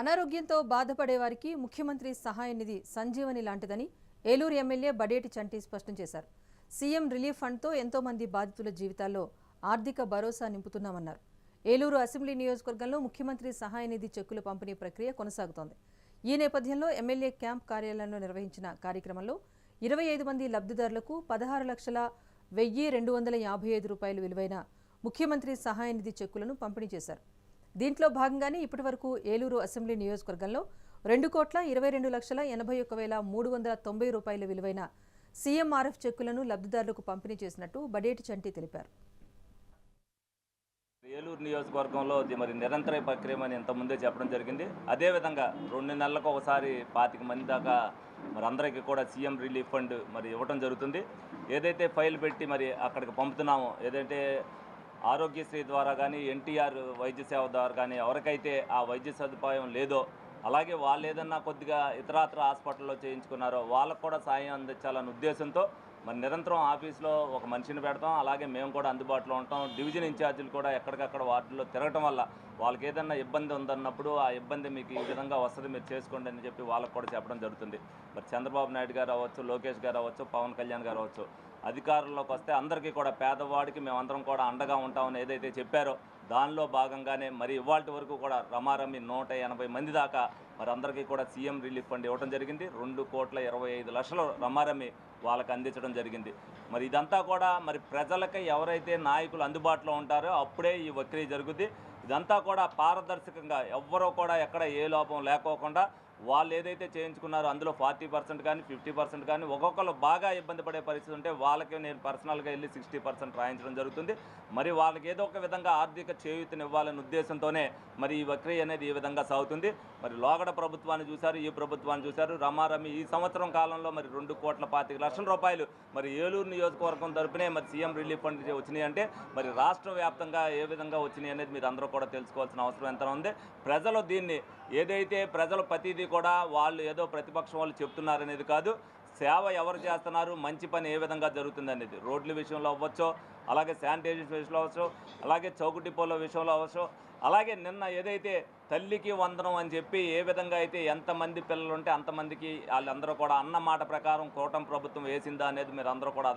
అనారోగ్యంతో బాధపడే వారికి ముఖ్యమంత్రి సహాయ నిధి సంజీవని లాంటిదని ఏలూరు ఎమ్మెల్యే బడేటి చంటి స్పష్టం చేశారు. సీఎం రిలీఫ్ ఫండ్తో ఎంతో మంది బాధితుల జీవితాల్లో ఆర్థిక భరోసా నింపుతున్నామన్నారు. ఏలూరు అసెంబ్లీ నియోజకవర్గంలో ముఖ్యమంత్రి సహాయ నిధి చెక్కుల పంపిణీ ప్రక్రియ కొనసాగుతోంది. ఈ నేపథ్యంలో ఎమ్మెల్యే క్యాంప్ కార్యాలయంలో నిర్వహించిన కార్యక్రమంలో ఇరవై ఐదు మంది లబ్ధిదారులకు పదహారు లక్షల వెయ్యి రెండు వందల యాభై ఐదు రూపాయలు విలువైన ముఖ్యమంత్రి సహాయ నిధి చెక్కులను పంపిణీ చేశారు. దీంట్లో భాగంగానే ఇప్పటివరకు ఏలూరు అసెంబ్లీ నియోజకవర్గంలో రెండు కోట్ల ఇరవై రెండు లక్షల ఎనభై ఒక్క వేల మూడు వందల తొంభై రూపాయల విలువైన సీఎంఆర్ఎఫ్ చెక్కులను లబ్ధిదారులకు పంపిణీ చేసినట్టు బడేటి చంటి తెలిపారు. ఏలూరు నియోజకవర్గంలో మరి నిరంతర ప్రక్రియ అని ఇంతకుముందే చెప్పడం జరిగింది. అదేవిధంగా రెండు నెలలకు ఒకసారి పాతిక మంది దాకా మరి అందరికీ కూడా సీఎం రిలీఫ్ ఫండ్ మరి ఇవ్వడం జరుగుతుంది. ఏదైతే ఫైల్ పెట్టి మరి అక్కడికి పంపుతున్నామో ఏదైతే ఆరోగ్యశ్రీ ద్వారా కానీ ఎన్టీఆర్ వైద్య సేవ ద్వారా కానీ ఎవరికైతే ఆ వైద్య సదుపాయం లేదో అలాగే వాళ్ళు ఏదన్నా కొద్దిగా ఇతరాత్ర హాస్పిటల్లో చేయించుకున్నారో వాళ్ళకు కూడా సాయం అందించాలనే ఉద్దేశంతో మరి నిరంతరం ఆఫీస్లో ఒక మనిషిని పెడతాం. అలాగే మేము కూడా అందుబాటులో ఉంటాం. డివిజన్ ఇన్ఛార్జీలు కూడా ఎక్కడికక్కడ వార్డుల్లో తిరగటం వల్ల వాళ్ళకి ఏదన్నా ఇబ్బంది ఉందన్నప్పుడు ఆ ఇబ్బంది మీకు ఈ విధంగా వస్తుంది మీరు చేసుకోండి అని చెప్పి వాళ్ళకు కూడా చెప్పడం జరుగుతుంది. మరి చంద్రబాబు నాయుడు గారు అవ్వచ్చు లోకేష్ గారు అవ్వచ్చు పవన్ కళ్యాణ్ గారు అవ్వచ్చు అధికారంలోకి వస్తే అందరికీ కూడా పేదవాడికి మేమందరం కూడా అండగా ఉంటామని ఏదైతే చెప్పారో దానిలో భాగంగానే మరి ఇవాళ వరకు కూడా రమారమి నూట ఎనభై మంది దాకా మరి అందరికీ కూడా సీఎం రిలీఫ్ ఫండ్ ఇవ్వడం జరిగింది. రెండు కోట్ల ఇరవై ఐదు లక్షలు రమారమి వాళ్ళకి అందించడం జరిగింది. మరి ఇదంతా కూడా మరి ప్రజలకి ఎవరైతే నాయకులు అందుబాటులో ఉంటారో అప్పుడే ఈ వక్రీ జరుగుద్ది. ఇదంతా కూడా పారదర్శకంగా ఎవ్వరూ కూడా ఎక్కడ ఏ లోపం లేకోకుండా వాళ్ళు ఏదైతే చేయించుకున్నారో అందులో ఫార్టీ పర్సెంట్ కానీ ఫిఫ్టీ పర్సెంట్ కానీ ఒక్కొక్కరు బాగా ఇబ్బంది పడే పరిస్థితి ఉంటే వాళ్ళకి నేను పర్సనల్గా వెళ్ళి సిక్స్టీ పర్సెంట్ రాయించడం జరుగుతుంది. మరి వాళ్ళకి ఏదో ఒక విధంగా ఆర్థిక చేయూతని ఇవ్వాలనే ఉద్దేశంతోనే మరి ఈ ప్రక్రియ అనేది ఈ విధంగా సాగుతుంది. మరి లోగడ ప్రభుత్వాన్ని చూశారు ఈ ప్రభుత్వాన్ని చూశారు. రమారమి ఈ సంవత్సరం కాలంలో మరి రెండు కోట్ల పాతిక లక్షల రూపాయలు మరి ఏలూరు నియోజకవర్గం తరపునే మరి సీఎం రిలీఫ్ ఫండ్ వచ్చినాయి అంటే మరి రాష్ట్ర వ్యాప్తంగా ఏ విధంగా వచ్చినాయి అనేది మీరు అందరూ కూడా తెలుసుకోవాల్సిన అవసరం ఎంత ఉంది. ప్రజలు దీన్ని ఏదైతే ప్రజలు ప్రతిదీ కూడా వాళ్ళు ఏదో ప్రతిపక్షం వాళ్ళు చెప్తున్నారనేది కాదు. సేవ ఎవరు చేస్తున్నారు మంచి పని ఏ విధంగా జరుగుతుంది అనేది రోడ్ల విషయంలో అవ్వచ్చు అలాగే శానిటైజేషన్ విషయంలో అవ్వచ్చు అలాగే చౌకు డిపోల విషయంలో అవ్వచ్చు అలాగే నిన్న ఏదైతే తల్లికి వందనం అని చెప్పి ఏ విధంగా అయితే ఎంతమంది పిల్లలు ఉంటే అంతమందికి వాళ్ళందరూ కూడా అన్న మాట ప్రకారం కూటమి ప్రభుత్వం వేసిందా అనేది మీరు అందరూ కూడా